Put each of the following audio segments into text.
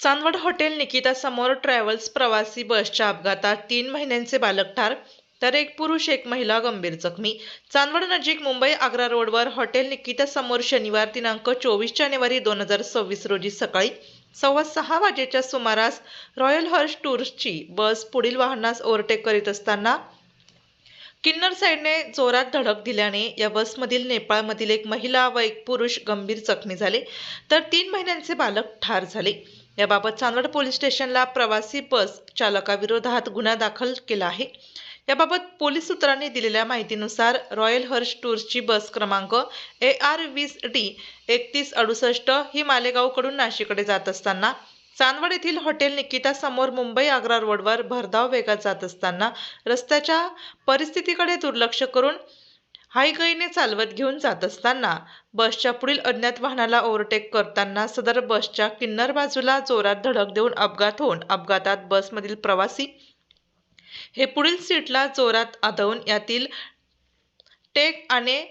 Chandwad hotel Nikita समोर travels प्रवासी बसच्या अपघातात तीन महिन्यांचे बालक ठार तर एक पुरुष एक महिला गंभीर जखमी. चांदवड नजीक मुंबई आग्रा रोडवर हॉटेल निकिता समोर शनिवार दिनांक चोवीस जानेवारी दोन हजार सव्वीस रोजी सकाळी सव्वा सहा वाजेच्या सुमारास रॉयल हर्ष टूर्सची बस पुढील वाहनास ओव्हरटेक करीत असताना किन्नर साईडने जोरात धडक दिल्याने या बसमधील नेपाळमधील एक महिला व एक पुरुष गंभीर जखमी झाले तर तीन महिन्यांचे बालक ठार झाले. याबाबत चांदवड पोलीस स्टेशनला प्रवासी बस चालकाविरोधात गुन्हा दाखल केला आहे. याबाबत पोलीस सूत्रांनी दिलेल्या माहितीनुसार रॉयल हर्ष टूर्सची बस क्रमांक ए आर वीस डी एकतीस अडुसष्ट ही मालेगावकडून नाशिककडे जात असताना चांदवड येथील हॉटेल निकिता समोर मुंबई आग्रा रोडवर भरधाव वेगात जात असताना रस्त्याच्या परिस्थितीकडे दुर्लक्ष करून हायगईने चालवत घेऊन जात असताना बसच्या पुढील अज्ञात वाहनाला ओव्हरटेक करताना सदर बसच्या किन्नर बाजूला जोरात धडक देऊन अपघात होऊन अपघातात बसमधील प्रवासी हे पुढील सीटला जोरात आदळून यातील टेक आणि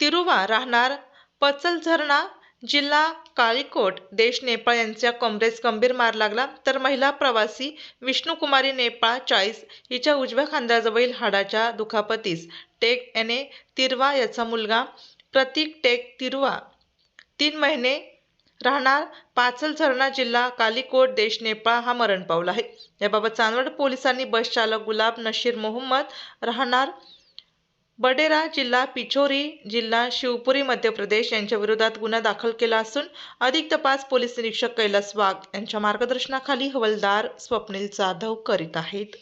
तिरुवा राहणार पचलझरणा जिल्हा काळीकोट देश नेपाळ यांच्या कमरेस गंभीर मार लागला तर महिला प्रवासी विष्णुकुमारी नेपाळ चाळीस हिच्या उजव्या खांद्याजवळील हाडाच्या दुखापतीस टेक एने तिरवा याचा मुलगा प्रतीक टेक तिरवा. तीन महिने राहणार पाचल झरणा जिल्हा कालिकोट देश नेपाळ हा मरण पावला आहे. याबाबत चांदवड पोलिसांनी बस चालक गुलाब नशीर मोहम्मद राहणार बडेरा जिल्हा पिछोरी जिल्हा शिवपुरी मध्य प्रदेश यांच्या विरोधात गुन्हा दाखल केला असून अधिक तपास पोलीस निरीक्षक कैलास वाघ यांच्या मार्गदर्शनाखाली हवालदार स्वप्नील जाधव करीत आहेत.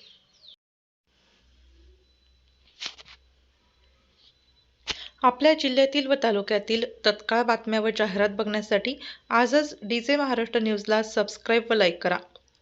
आपल्या जिल्ह्यातील व तालुक्यातील तत्काळ बातम्या व जाहिरात बघण्यासाठी आजच डी जे महाराष्ट्र न्यूजला सबस्क्राईब व लाईक करा.